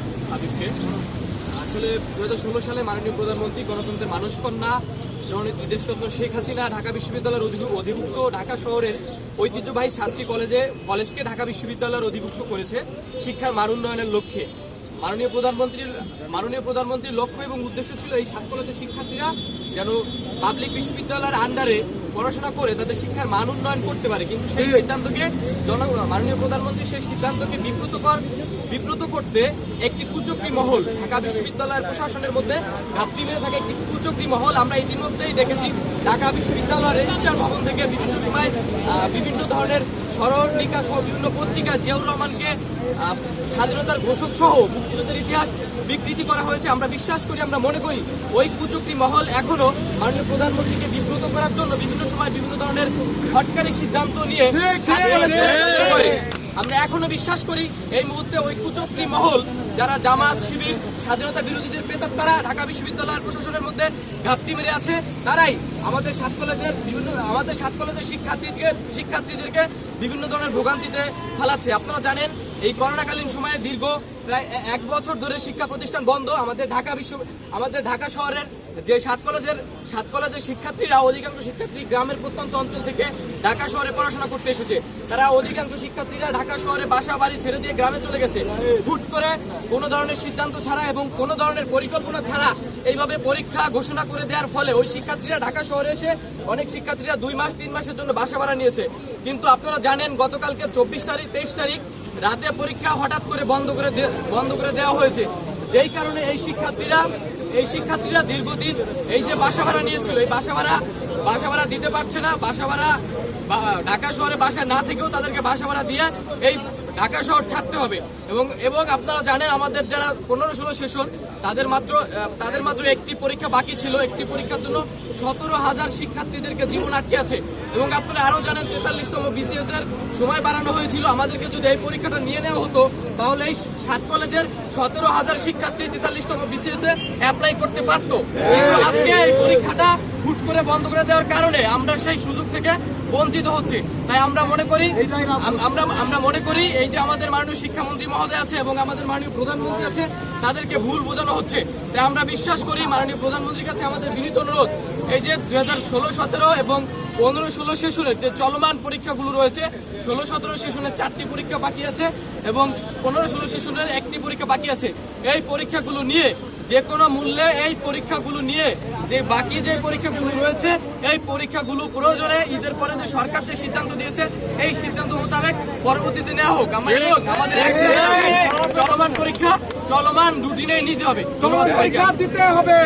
ধন্যবাদ। হাবিবকে আসলে দু হাজার ষোলো সালে মাননীয় প্রধানমন্ত্রী গণতন্ত্রের মানুষ কন্যা জননেত্রী দেশরত্ন শেখ হাসিনা ঢাকা বিশ্ববিদ্যালয়ের অধি- অধিভুক্ত ঢাকা শহরের ঐতিহ্যবাহী সাতটি কলেজে, কলেজকে ঢাকা বিশ্ববিদ্যালয়ের অধিভুক্ত করেছে শিক্ষার মান উন্নয়নের লক্ষ্যে। মাননীয় প্রধানমন্ত্রীর মাননীয় প্রধানমন্ত্রীর লক্ষ্য এবং উদ্দেশ্য ছিল এই সাত কলেজের শিক্ষার্থীরা যেন পাবলিক বিশ্ববিদ্যালয়ের আন্ডারে পড়াশোনা করে তাদের শিক্ষার মান উন্নয়ন করতে পারে কিন্তু সেই সিদ্ধান্তকে জন মাননীয় প্রধানমন্ত্রী সেই সিদ্ধান্তকে বিব্রতকর বিব্রত করতে একটি কুচক্রী মহল ঢাকা বিশ্ববিদ্যালয়ের প্রশাসনের মধ্যে ঘাপটি মেরে থাকা একটি কুচক্রী মহল। আমরা ইতিমধ্যেই দেখেছি ঢাকা বিশ্ববিদ্যালয় রেজিস্ট্রার ভবন থেকে বিভিন্ন সময় বিভিন্ন ধরনের স্মরণিকা সহ বিভিন্ন পত্রিকা জিয়াউর রহমানকে স্বাধীনতার ঘোষক সহ মুক্তিযুদ্ধের ইতিহাস বিকৃতি করা হয়েছে আমরা বিশ্বাস করি আমরা মনে করি ওই কুচক্রী মহল এখনও মাননীয় প্রধানমন্ত্রীকে বিব্রত করার জন্য বিভিন্ন সময় বিভিন্ন ধরনের হটকারী সিদ্ধান্ত নিয়ে। আমরা এখনও বিশ্বাস করি এই মুহূর্তে ওই কুচক্রী মহল, যারা জামাত শিবির, স্বাধীনতা বিরোধীদের পেতার তারা, ঢাকা বিশ্ববিদ্যালয়ের প্রশাসনের মধ্যে ঘাপটি মেরে আছে। তারাই আমাদের সাত কলেজের বিভিন্ন, আমাদের সাত কলেজের শিক্ষার্থীকে, শিক্ষার্থীদেরকে বিভিন্ন ধরনের ভোগান্তিতে ফেলাচ্ছে। আপনারা জানেন, এই করোনাকালীন সময়ে দীর্ঘ প্রায় এক বছর ধরে শিক্ষা প্রতিষ্ঠান বন্ধ। আমাদের ঢাকা বিশ্ব আমাদের ঢাকা শহরের যে সাত কলেজের সাত কলেজের শিক্ষার্থীরা, অধিকাংশ শিক্ষার্থী গ্রামের প্রত্যন্ত অঞ্চল থেকে ঢাকা শহরে পড়াশোনা করতে এসেছে। তারা অধিকাংশ শিক্ষার্থীরা ঢাকা শহরে বাসা, বাড়ি ছেড়ে দিয়ে গ্রামে চলে গেছে। হুট করে কোনো ধরনের সিদ্ধান্ত ছাড়া এবং কোনো ধরনের পরিকল্পনা ছাড়া এইভাবে পরীক্ষা ঘোষণা করে দেওয়ার ফলে ওই শিক্ষার্থীরা ঢাকা শহরে এসে অনেক শিক্ষার্থীরা দুই মাস, তিন মাসের জন্য বাসা ভাড়া নিয়েছে। কিন্তু আপনারা জানেন, গতকালকে চব্বিশ তারিখ, তেইশ তারিখ রাতে পরীক্ষা হঠাৎ করে বন্ধ করে বন্ধ করে দেওয়া হয়েছে। যেই কারণে এই শিক্ষার্থীরা এই শিক্ষার্থীরা দীর্ঘদিন এই যে বাসা ভাড়া নিয়েছিল, এই বাসা ভাড়া বাসা ভাড়া দিতে পারছে না। বাসা ভাড়া ঢাকা শহরে বাসা না থেকেও তাদেরকে বাসা ভাড়া দিয়ে এই ঢাকা শহর ছাড়তে হবে। এবং এবং আপনারা জানেন আমাদের যারা পনেরো ষোলো সেশন তাদের মাত্র তাদের মাত্র একটি পরীক্ষা বাকি ছিল। একটি পরীক্ষার জন্য সতেরো হাজার শিক্ষার্থীদেরকে জীবন আটকে আছে। এবং আপনারা আরও জানেন, তেতাল্লিশতম বিসিএস এর সময় বাড়ানো হয়েছিল। আমাদেরকে যদি এই পরীক্ষাটা নিয়ে নেওয়া হতো, তাহলে এই সাত কলেজের সতেরো হাজার শিক্ষার্থী তেতাল্লিশতম বিসিএস এ অ্যাপ্লাই করতে পারতো। আজকে এই পরীক্ষাটা হুট করে বন্ধ করে দেওয়ার কারণে আমরা সেই সুযোগ থেকে বঞ্চিত হচ্ছি। তাই আমরা মনে করি আমরা আমরা মনে করি এই যে আমাদের মাননীয় শিক্ষামন্ত্রী মহোদয় আছে এবং আমাদের মাননীয় প্রধানমন্ত্রী আছে তাদেরকে ভুল বোঝানো হচ্ছে। তাই আমরা বিশ্বাস করি মাননীয় প্রধানমন্ত্রীর কাছে আমাদের বিনীত অনুরোধ এই যে দু হাজার ষোলো সতেরো এবং পনেরো ষোলো সেশনের যে চলমান পরীক্ষাগুলো রয়েছে ষোলো সতেরো সেশনের চারটি পরীক্ষা বাকি আছে এবং পনেরো ষোলো সেশনের একটি পরীক্ষা বাকি আছে। এই পরীক্ষাগুলো নিয়ে যে কোনো মূল্যে এই পরীক্ষাগুলো নিয়ে যে বাকি যে পরীক্ষাগুলো রয়েছে এই পরীক্ষাগুলো প্রয়োজনে ঈদের পরে যে সরকার যে সিদ্ধান্ত দিয়েছে এই সিদ্ধান্ত মোতাবেক পরবর্তীতে নেওয়া হোক। আমাদের আমাদের চলমান পরীক্ষা চলমান রুটিনে নিতে হবে। চলমান পরীক্ষা দিতে হবে।